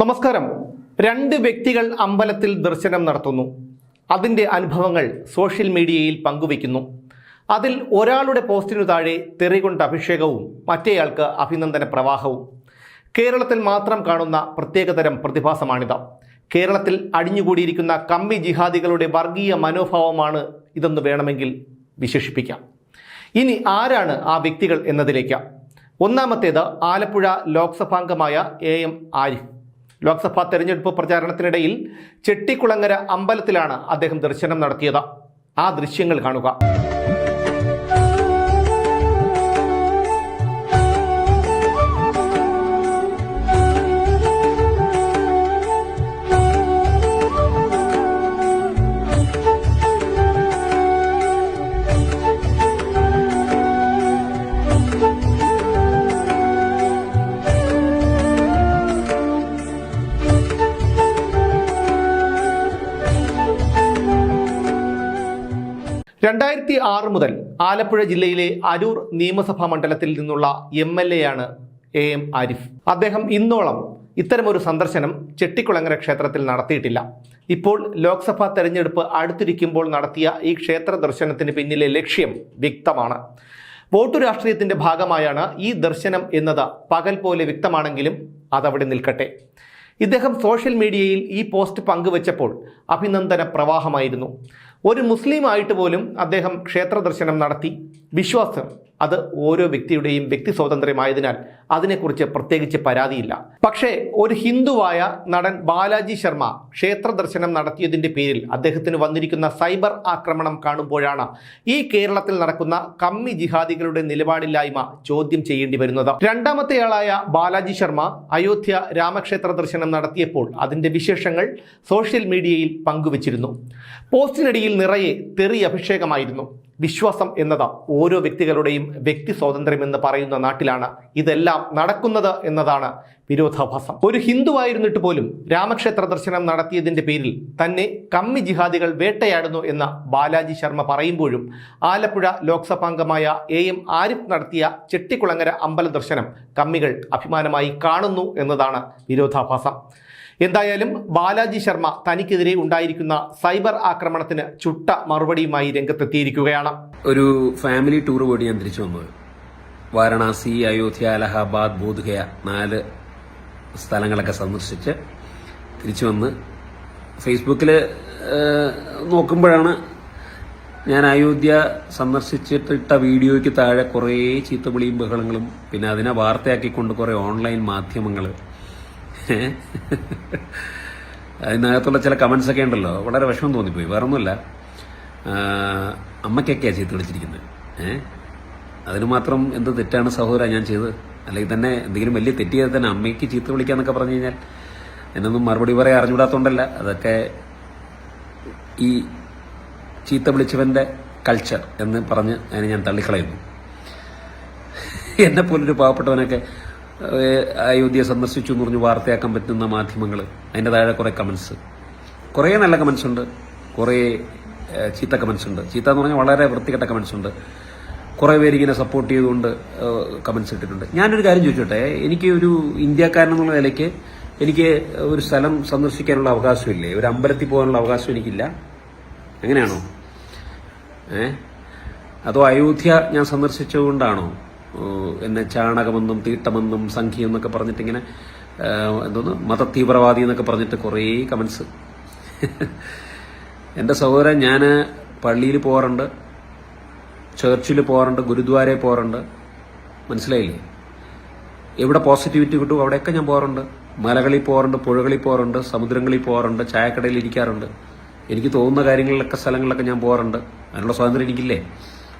നമസ്കാരം. രണ്ട് വ്യക്തികൾ അമ്പലത്തിൽ ദർശനം നടത്തുന്നു. അതിന്റെ അനുഭവങ്ങൾ സോഷ്യൽ മീഡിയയിൽ പങ്കുവയ്ക്കുന്നു. അതിൽ ഒരാളുടെ പോസ്റ്റിനു താഴെ തെറികൊണ്ട് അഭിഷേകവും മറ്റേയാൾക്ക് അഭിനന്ദന പ്രവാഹവും. കേരളത്തിൽ മാത്രം കാണുന്ന പ്രത്യേകതരം പ്രതിഭാസമാണിത്. കേരളത്തിൽ അടിഞ്ഞുകൂടിയിരിക്കുന്ന കമ്മി ജിഹാദികളുടെ വർഗീയ മനോഭാവമാണ് ഇതെന്ന് വേണമെങ്കിൽ വിശേഷിപ്പിക്കാം. ഇനി ആരാണ് ആ വ്യക്തികൾ എന്നതിലേക്ക്. ഒന്നാമത്തേത് ആലപ്പുഴ ലോക്സഭാംഗമായ എ എം ആരിഫ്. ലോക്സഭാ തെരഞ്ഞെടുപ്പ് പ്രചാരണത്തിനിടയിൽ ചെട്ടിക്കുളങ്ങര അമ്പലത്തിലാണ് അദ്ദേഹം ദർശനം നടത്തിയത്. ആ ദൃശ്യങ്ങൾ കാണുക. രണ്ടായിരത്തി ആറ് മുതൽ ആലപ്പുഴ ജില്ലയിലെ അരൂർ നിയമസഭാ മണ്ഡലത്തിൽ നിന്നുള്ള എം എൽ എ ആണ് എ എം ആരിഫ്. അദ്ദേഹം ഇന്നോളം ഇത്തരമൊരു സന്ദർശനം ചെട്ടിക്കുളങ്ങര ക്ഷേത്രത്തിൽ നടത്തിയിട്ടില്ല. ഇപ്പോൾ ലോക്സഭാ തെരഞ്ഞെടുപ്പ് അടുത്തിരിക്കുമ്പോൾ നടത്തിയ ഈ ക്ഷേത്ര ദർശനത്തിന് പിന്നിലെ ലക്ഷ്യം വ്യക്തമാണ്. വോട്ടു രാഷ്ട്രീയത്തിന്റെ ഭാഗമായാണ് ഈ ദർശനം എന്നത് പകൽ പോലെ വ്യക്തമാണെങ്കിലും അതവിടെ നിൽക്കട്ടെ. ഇദ്ദേഹം സോഷ്യൽ മീഡിയയിൽ ഈ പോസ്റ്റ് പങ്കുവച്ചപ്പോൾ അഭിനന്ദന പ്രവാഹമായിരുന്നു ഒരു മുസ്ലിം ആയിട്ട് പോലും അദ്ദേഹം ക്ഷേത്ര ദർശനം നടത്തി. വിശ്വാസം. അത് ഓരോ വ്യക്തിയുടെയും വ്യക്തി സ്വാതന്ത്ര്യമായതിനാൽ അതിനെക്കുറിച്ച് പ്രത്യേകിച്ച് പരാതിയില്ല. പക്ഷേ ഒരു ഹിന്ദുവായ നടൻ ബാലാജി ശർമ്മ ക്ഷേത്ര ദർശനം നടത്തിയതിന്റെ പേരിൽ അദ്ദേഹത്തിന് വന്നിരിക്കുന്ന സൈബർ ആക്രമണം കാണുമ്പോഴാണ് ഈ കേരളത്തിൽ നടക്കുന്ന കമ്മി ജിഹാദികളുടെ നിലപാടില്ലായ്മ ചോദ്യം ചെയ്യേണ്ടി വരുന്നത്. രണ്ടാമത്തെയാളായ ബാലാജി ശർമ്മ അയോധ്യ രാമക്ഷേത്ര ദർശനം നടത്തിയപ്പോൾ അതിന്റെ വിശേഷങ്ങൾ സോഷ്യൽ മീഡിയയിൽ പങ്കുവച്ചിരുന്നു. പോസ്റ്റിനടിയിൽ നിറയെ തെറി അഭിഷേകമായിരുന്നു. വിശ്വാസം എന്നത് ഓരോ വ്യക്തികളുടെയും വ്യക്തി സ്വാതന്ത്ര്യം എന്ന് പറയുന്ന നാട്ടിലാണ് ഇതെല്ലാം നടക്കുന്നത് എന്നതാണ് വിരോധാഭാസം. ഒരു ഹിന്ദുവായിരുന്നിട്ട് പോലും രാമക്ഷേത്ര ദർശനം നടത്തിയതിന്റെ പേരിൽ തന്നെ കമ്മി ജിഹാദികൾ വേട്ടയാടുന്നു എന്ന് ബാലാജി ശർമ്മ പറയുമ്പോഴും ആലപ്പുഴ ലോക്സഭാംഗമായ എ എം ആരിഫ് നടത്തിയ ചെട്ടിക്കുളങ്ങര അമ്പല ദർശനം കമ്മികൾ അഭിമാനമായി കാണുന്നു എന്നതാണ് വിരോധാഭാസം. എന്തായാലും ബാലാജി ശർമ്മ തനിക്കെതിരെ ഉണ്ടായിരിക്കുന്ന സൈബർ ആക്രമണത്തിന് ചുട്ട മറുപടിയുമായി രംഗത്തെത്തിയിരിക്കുകയാണ്. ഒരു ഫാമിലി ടൂർ പോയി ഞാൻ തിരിച്ചു വന്നത്. വാരണാസി അയോധ്യ അലഹാബാദ് ബോധ്ഗയ നാല് സ്ഥലങ്ങളൊക്കെ സന്ദർശിച്ച് തിരിച്ചു വന്ന് ഫേസ്ബുക്കിൽ നോക്കുമ്പോഴാണ് ഞാൻ അയോധ്യ സന്ദർശിച്ചിട്ടിട്ട വീഡിയോയ്ക്ക് താഴെ കുറേ ചീത്തവിളിയും ബഹളങ്ങളും പിന്നെ അതിനെ വാർത്തയാക്കിക്കൊണ്ട് കുറേ ഓൺലൈൻ മാധ്യമങ്ങൾ അതിനകത്തുള്ള ചില കമന്റ്സ് ഒക്കെ ഉണ്ടല്ലോ. വളരെ വിഷമം തോന്നിപ്പോയി. വേറെ ഒന്നുമല്ല അമ്മയ്ക്കൊക്കെയാണ് ചീത്ത വിളിച്ചിരിക്കുന്നത് ഏഹ് അതിന് മാത്രം എന്ത് തെറ്റാണ് സഹോദര ഞാൻ ചെയ്തത്? അല്ലെങ്കിൽ തന്നെ എന്തെങ്കിലും വലിയ തെറ്റ് ചെയ്താൽ തന്നെ അമ്മയ്ക്ക് ചീത്ത വിളിക്കാന്നൊക്കെ പറഞ്ഞു കഴിഞ്ഞാൽ എന്നൊന്നും മറുപടി പറയാൻ അറിഞ്ഞുകൂടാത്തോണ്ടല്ല. അതൊക്കെ ഈ ചീത്ത വിളിച്ചവന്റെ കൾച്ചർ എന്ന് പറഞ്ഞ് അതിനെ ഞാൻ തള്ളിക്കളയുന്നു. എന്നെ പോലൊരു പാവപ്പെട്ടവനൊക്കെ അയോധ്യ സന്ദർശിച്ചു എന്ന് പറഞ്ഞ് വാർത്തയാക്കാൻ പറ്റുന്ന മാധ്യമങ്ങൾ അതിന്റെ താഴെ കുറേ കമൻസ് കുറേ നല്ല കമൻസ് ഉണ്ട്. കുറേ ചീത്ത കമൻസ് ഉണ്ട്. ചീത്ത എന്ന് പറഞ്ഞാൽ വളരെ വൃത്തികെട്ട കമൻസ് ഉണ്ട്. കുറേ പേര് ഇങ്ങനെ സപ്പോർട്ട് ചെയ്തുകൊണ്ട് കമൻസ് ഇട്ടിട്ടുണ്ട്. ഞാനൊരു കാര്യം ചോദിച്ചോട്ടെ? എനിക്ക് ഒരു ഇന്ത്യക്കാരൻ എന്നുള്ള നിലയ്ക്ക് എനിക്ക് ഒരു സ്ഥലം സന്ദർശിക്കാനുള്ള അവകാശമില്ലേ? ഒരു അമ്പലത്തിൽ പോകാനുള്ള അവകാശം എനിക്കില്ല. എങ്ങനെയാണോ ഏ? അതോ അയോധ്യ ഞാൻ സന്ദർശിച്ചുകൊണ്ടാണോ ഓ, എന്നെ ചാണകമെന്നും തീട്ടമെന്നും സംഖ്യ എന്നൊക്കെ പറഞ്ഞിട്ട് ഇങ്ങനെ എന്തോന്ന്? മതതീവ്രവാദി എന്നൊക്കെ പറഞ്ഞിട്ട് കുറേ കമൻസ് എന്റെ സഹോദരൻ ഞാൻ പള്ളിയിൽ പോകാറുണ്ട് ചർച്ചിൽ പോകാറുണ്ട് ഗുരുദ്വാരയിൽ പോകാറുണ്ട്. മനസ്സിലായില്ലേ? എവിടെ പോസിറ്റിവിറ്റി കിട്ടും അവിടെയൊക്കെ ഞാൻ പോകാറുണ്ട്. മലകളിൽ പോകാറുണ്ട് പുഴകളിൽ പോകാറുണ്ട് സമുദ്രങ്ങളിൽ പോകാറുണ്ട് ചായക്കടയിൽ ഇരിക്കാറുണ്ട്. എനിക്ക് തോന്നുന്ന കാര്യങ്ങളിലൊക്കെ സ്ഥലങ്ങളിലൊക്കെ ഞാൻ പോകാറുണ്ട്. അതിനുള്ള സ്വാതന്ത്ര്യം എനിക്കില്ലേ?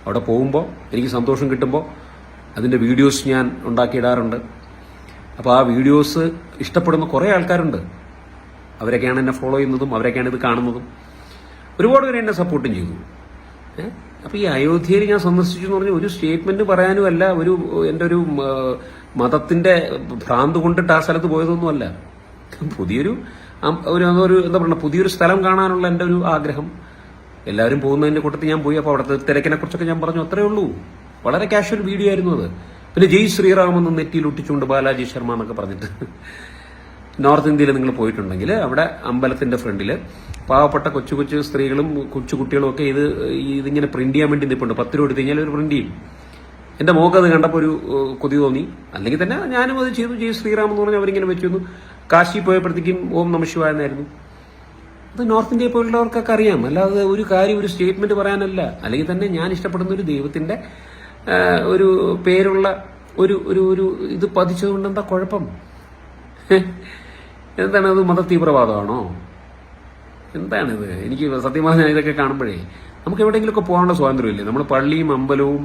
അവിടെ പോകുമ്പോൾ എനിക്ക് സന്തോഷം കിട്ടുമ്പോൾ അതിന്റെ വീഡിയോസ് ഞാൻ ഉണ്ടാക്കിയിടാറുണ്ട്. അപ്പോൾ ആ വീഡിയോസ് ഇഷ്ടപ്പെടുന്ന കുറേ ആൾക്കാരുണ്ട്. അവരൊക്കെയാണ് എന്നെ ഫോളോ ചെയ്യുന്നതും അവരൊക്കെയാണ് ഇത് കാണുന്നതും. ഒരുപാട് പേര് എന്നെ സപ്പോർട്ടും ചെയ്തു. അപ്പോൾ ഈ അയോധ്യയിൽ ഞാൻ സന്ദർശിച്ചു എന്ന് പറഞ്ഞ ഒരു സ്റ്റേറ്റ്മെന്റ് പറയാനുമല്ല ഒരു എന്റെ ഒരു മതത്തിന്റെ ഭ്രാന്ത് കൊണ്ടിട്ട് ആ സ്ഥലത്ത് പോയതൊന്നുമല്ല പുതിയൊരു ഒരു ഒരു എന്താ പറയുക പുതിയൊരു സ്ഥലം കാണാനുള്ള എന്റെ ഒരു ആഗ്രഹം. എല്ലാവരും പോകുന്നതിന്റെ കൂട്ടത്തിൽ ഞാൻ പോയി അപ്പോൾ അവിടുത്തെ തിരക്കിനെ കുറിച്ചൊക്കെ ഞാൻ പറഞ്ഞു അത്രേ ഉള്ളൂ. വളരെ കാഷ്വൽ വീഡിയോ ആയിരുന്നു അത്. പിന്നെ ജയ് ശ്രീറാം എന്ന് നെറ്റിയിൽ ഒട്ടിച്ചുകൊണ്ട് ബാലാജി ശർമ്മ എന്നൊക്കെ പറഞ്ഞിട്ട് നോർത്ത് ഇന്ത്യയിൽ നിങ്ങൾ പോയിട്ടുണ്ടെങ്കിൽ അവിടെ അമ്പലത്തിന്റെ ഫ്രണ്ടിൽ പാവപ്പെട്ട കൊച്ചു കൊച്ചു സ്ത്രീകളും കൊച്ചു കുട്ടികളും ഒക്കെ ഇത് ഇതിങ്ങനെ പ്രിന്റ് ചെയ്യാൻ വേണ്ടി നിൽപ്പുണ്ട് പത്ത് രൂപ എടുത്തു കഴിഞ്ഞാൽ ഒരു പ്രിന്റ് ചെയ്യും. എന്റെ മോക്ക് അത് കണ്ടപ്പോൾ ഒരു കൊതി തോന്നി. അല്ലെങ്കിൽ തന്നെ ഞാനും അത് ചെയ്തു. ജയ് ശ്രീറാം എന്ന് പറഞ്ഞ് അവരിങ്ങനെ വെച്ചു കാശി പോയപ്പോഴത്തേക്കും ഓം നമശിവായെന്നായിരുന്നു അത് നോർത്ത് ഇന്ത്യയിൽ പോലുള്ളവർക്കൊക്കെ അറിയാം. അല്ലാതെ ഒരു കാര്യം ഒരു സ്റ്റേറ്റ്മെന്റ് പറയാനല്ല. അല്ലെങ്കിൽ തന്നെ ഞാൻ ഇഷ്ടപ്പെടുന്ന ഒരു ദൈവത്തിന്റെ ഒരു പേരുള്ള ഒരു ഒരു ഒരു ഇത് പതിച്ചതുകൊണ്ട് എന്താ കുഴപ്പം? എന്താണ് അത് മത തീവ്രവാദമാണോ എന്താണിത്? എനിക്ക് സത്യം പറഞ്ഞാൽ ഇതൊക്കെ കാണുമ്പോഴേ നമുക്ക് എവിടെയെങ്കിലുമൊക്കെ പോകാനുള്ള സ്വാതന്ത്ര്യമില്ലേ? നമ്മൾ പള്ളിയും അമ്പലവും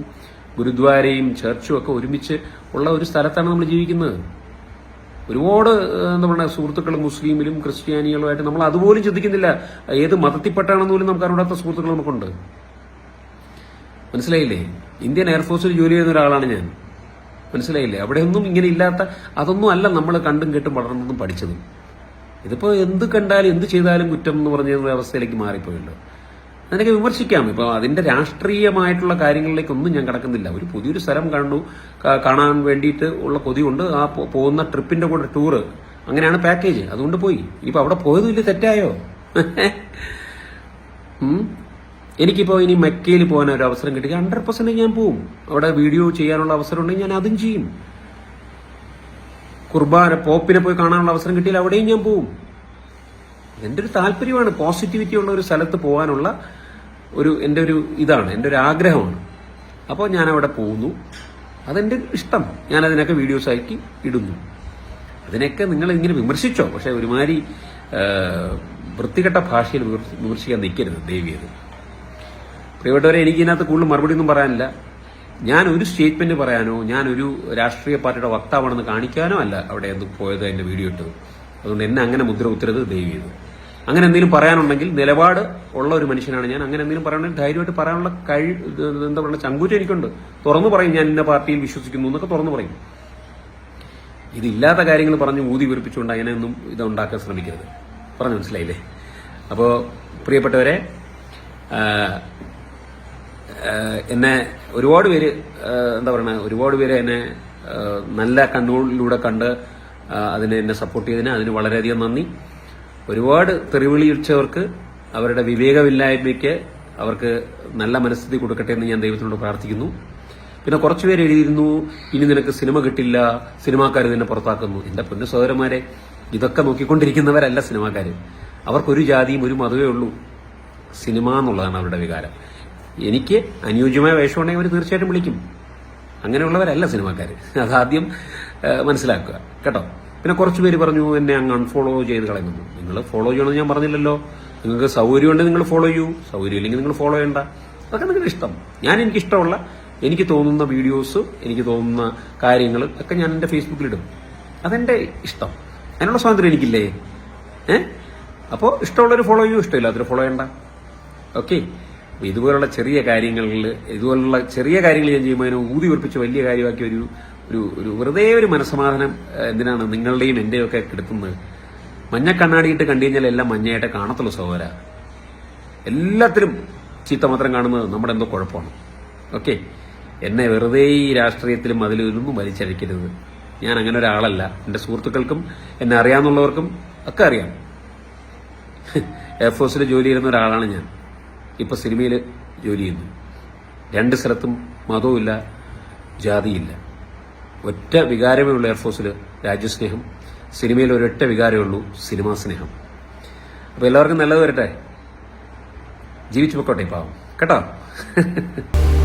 ഗുരുദ്വാരയും ചർച്ചും ഒക്കെ ഒരുമിച്ച് ഉള്ള ഒരു സ്ഥലത്താണ് നമ്മൾ ജീവിക്കുന്നത്. ഒരുപാട് എന്താ പറയുക സുഹൃത്തുക്കൾ മുസ്ലിമിലും ക്രിസ്ത്യാനികളുമായിട്ട് നമ്മൾ അതുപോലും ചിന്തിക്കുന്നില്ല. ഏത് മതത്തിൽപ്പെട്ടാണെന്ന് പോലും നമുക്ക് അറിയാത്ത സുഹൃത്തുക്കൾ നമുക്കുണ്ട്. മനസ്സിലായില്ലേ? ഇന്ത്യൻ എയർഫോഴ്സിൽ ജോലി ചെയ്യുന്ന ഒരാളാണ് ഞാൻ. മനസ്സിലായില്ലേ? അവിടെയൊന്നും ഇങ്ങനെ ഇല്ലാത്ത അതൊന്നും അല്ല നമ്മൾ കണ്ടും കേട്ടും വളർന്നതും പഠിച്ചതും. ഇതിപ്പോ എന്ത് കണ്ടാലും എന്ത് ചെയ്താലും കുറ്റം എന്ന് പറഞ്ഞ അവസ്ഥയിലേക്ക് മാറിപ്പോയല്ലോ. അതിനൊക്കെ വിമർശിക്കാം. ഇപ്പൊ അതിന്റെ രാഷ്ട്രീയമായിട്ടുള്ള കാര്യങ്ങളിലേക്കൊന്നും ഞാൻ കടക്കുന്നില്ല. ഒരു പുതിയൊരു സ്ഥലം കണ്ടു കാണാൻ വേണ്ടിയിട്ട് ഉള്ള കൊതിയുണ്ട്. ആ പോകുന്ന ട്രിപ്പിന്റെ കൂടെ ടൂറ്. അങ്ങനെയാണ് പാക്കേജ്. അതുകൊണ്ട് പോയി. ഇനിയിപ്പോ അവിടെ പോയതും ഇല്ല തെറ്റായോ? ഉം. എനിക്കിപ്പോ ഇനി മെക്കയിൽ പോകാൻ ഒരു അവസരം കിട്ടി. ഹൺഡ്രഡ് പെർസെന്റ് ഞാൻ പോവും. അവിടെ വീഡിയോ ചെയ്യാനുള്ള അവസരം ഉണ്ടെങ്കിൽ ഞാൻ അതും ചെയ്യും. കുർബാന പോപ്പിനെ പോയി കാണാനുള്ള അവസരം കിട്ടിയാൽ അവിടെയും ഞാൻ പോവും. എന്റെ ഒരു താല്പര്യമാണ് പോസിറ്റിവിറ്റി ഉള്ള ഒരു സ്ഥലത്ത് പോകാനുള്ള ഒരു എന്റെ ഒരു ഇതാണ് എന്റെ ഒരു ആഗ്രഹമാണ്. അപ്പോൾ ഞാൻ അവിടെ പോകുന്നു. അതെന്റെ ഇഷ്ടം. ഞാൻ അതിനൊക്കെ വീഡിയോസ് ആക്കി ഇടുന്നു. അതിനൊക്കെ നിങ്ങൾ ഇങ്ങനെ വിമർശിച്ചോ? പക്ഷെ ഒരുമാതിരി വൃത്തികെട്ട ഭാഷയിൽ വിമർശിക്കാൻ നിൽക്കരുത് ദേവിയത് പ്രിയപ്പെട്ടവരെ എനിക്ക് ഇതിനകത്ത് കൂടുതൽ മറുപടി ഒന്നും പറയാനില്ല. ഞാൻ ഒരു സ്റ്റേറ്റ്മെന്റ് പറയാനോ ഞാൻ ഒരു രാഷ്ട്രീയ പാർട്ടിയുടെ വക്താവാണെന്ന് കാണിക്കാനോ അല്ല അവിടെ എന്ത് പോയത് എന്റെ വീഡിയോ ഇട്ടത്. അതുകൊണ്ട് എന്നെ അങ്ങനെ മുദ്ര ഉത്തരവ് ദയവ് ചെയ്തു. അങ്ങനെ എന്തെങ്കിലും പറയാനുണ്ടെങ്കിൽ നിലപാട് ഉള്ള ഒരു മനുഷ്യനാണ് ഞാൻ. അങ്ങനെ എന്തെങ്കിലും പറയാനുണ്ടെങ്കിൽ ധൈര്യമായിട്ട് പറയാനുള്ള കഴിവ് എന്താ പറയുക ചങ്കൂറ്റം എനിക്കുണ്ട്. തുറന്നു പറയും ഞാൻ ഇന്ന പാർട്ടിയിൽ വിശ്വസിക്കുന്നു എന്നൊക്കെ തുറന്നു പറയും. ഇതില്ലാത്ത കാര്യങ്ങൾ പറഞ്ഞ് ഊതി വീർപ്പിച്ചുകൊണ്ട് അങ്ങനെയൊന്നും ഇത് ഉണ്ടാക്കാൻ ശ്രമിക്കരുത്. പറഞ്ഞു മനസ്സിലായില്ലേ? അപ്പോൾ പ്രിയപ്പെട്ടവരെ എന്നെ ഒരുപാട് പേര് എന്താ പറയുക ഒരുപാട് പേര് എന്നെ നല്ല കണ്ണുകളിലൂടെ കണ്ട് അതിനെ എന്നെ സപ്പോർട്ട് ചെയ്തതിന് അതിന് വളരെയധികം നന്ദി. ഒരുപാട് തെറിവിളിച്ചവർക്ക് അവരുടെ വിവേകമില്ലായ്മയ്ക്ക് അവർക്ക് നല്ല മനസ്ഥിതി കൊടുക്കട്ടെ എന്ന് ഞാൻ ദൈവത്തിനോട് പ്രാർത്ഥിക്കുന്നു. പിന്നെ കുറച്ചു പേര് എഴുതിയിരുന്നു ഇനി നിനക്ക് സിനിമ കിട്ടില്ല സിനിമാക്കാർ നിന്നെ പുറത്താക്കുന്നു. എന്റെ പൊന്നു സഹോദരന്മാരെ ഇതൊക്കെ നോക്കിക്കൊണ്ടിരിക്കുന്നവരല്ല സിനിമാക്കാർ അവർക്കൊരു ജാതിയും ഒരു മതമേ ഉള്ളൂ. സിനിമ എന്നുള്ളതാണ് അവരുടെ വികാരം. എനിക്ക് അനുയോജ്യമായ വേഷമുണ്ടെങ്കിൽ അവർ തീർച്ചയായിട്ടും വിളിക്കും. അങ്ങനെയുള്ളവരല്ല സിനിമാക്കാർ അതാദ്യം മനസ്സിലാക്കുക. കേട്ടോ? പിന്നെ കുറച്ച് പേര് പറഞ്ഞു എന്നെ അങ്ങ് അൺഫോളോ ചെയ്ത് കളയുന്നു. നിങ്ങൾ ഫോളോ ചെയ്യണമെന്ന് ഞാൻ പറഞ്ഞില്ലല്ലോ. നിങ്ങൾക്ക് സൗകര്യം ഉണ്ടെങ്കിൽ നിങ്ങൾ ഫോളോ ചെയ്യൂ. സൗകര്യം ഇല്ലെങ്കിൽ നിങ്ങൾ ഫോളോ ചെയ്യണ്ട. അതൊക്കെ നിങ്ങളുടെ ഇഷ്ടം. ഞാൻ എനിക്ക് ഇഷ്ടമുള്ള എനിക്ക് തോന്നുന്ന വീഡിയോസ് എനിക്ക് തോന്നുന്ന കാര്യങ്ങൾ ഒക്കെ ഞാൻ എന്റെ ഫേസ്ബുക്കിലിടും അതെന്റെ ഇഷ്ടം. അതിനുള്ള സ്വാതന്ത്ര്യം എനിക്കില്ലേ? ഏഹ് അപ്പോൾ ഇഷ്ടമുള്ളവർ ഫോളോ ചെയ്യൂ ഇഷ്ടമില്ലാത്തൊരു ഫോളോ ചെയ്യണ്ട. ഓക്കെ ഇതുപോലുള്ള ചെറിയ കാര്യങ്ങളിൽ ഇതുപോലുള്ള ചെറിയ കാര്യങ്ങൾ ഞാൻ ചെയ്യുമ്പോൾ അതിനെ ഊതി ഉറപ്പിച്ച് വലിയ കാര്യമാക്കി ഒരു ഒരു ഒരു വെറുതെ ഒരു മനസ്സമാധാനം എന്തിനാണ് നിങ്ങളുടെയും എന്റെയും ഒക്കെ കിടത്തുന്നത് മഞ്ഞ കണ്ണാടിയിട്ട് കണ്ടു കഴിഞ്ഞാൽ എല്ലാം മഞ്ഞയായിട്ട് കാണത്തുള്ളൂ സഹോദര. എല്ലാത്തിലും ചീത്ത മാത്രം കാണുന്നത് നമ്മുടെ എന്തോ കുഴപ്പമാണ്. ഓക്കെ? എന്നെ വെറുതെ ഈ രാഷ്ട്രീയത്തിലും അതിലൊന്നും വലിച്ചഴിക്കരുത്. ഞാൻ അങ്ങനെ ഒരാളല്ല. എന്റെ സുഹൃത്തുക്കൾക്കും എന്നെ അറിയാവുന്നവർക്കും ഒക്കെ അറിയാം. എയർഫോഴ്സിൽ ജോലി ചെയ്യുന്ന ഒരാളാണ് ഞാൻ. ഇപ്പൊ സിനിമയിൽ ജോലി ചെയ്യുന്നു. രണ്ട് സ്ഥലത്തും മതവുമില്ല ജാതിയില്ല. ഒറ്റ വികാരമേ ഉള്ളൂ എയർഫോഴ്സിൽ രാജ്യസ്നേഹം. സിനിമയിൽ ഒരൊറ്റ വികാരമേ ഉള്ളൂ സിനിമാ സ്നേഹം അപ്പോൾ എല്ലാവർക്കും നല്ലത് വരട്ടെ. ജീവിച്ചു പൊക്കോട്ടെ പാവം. കേട്ടോ?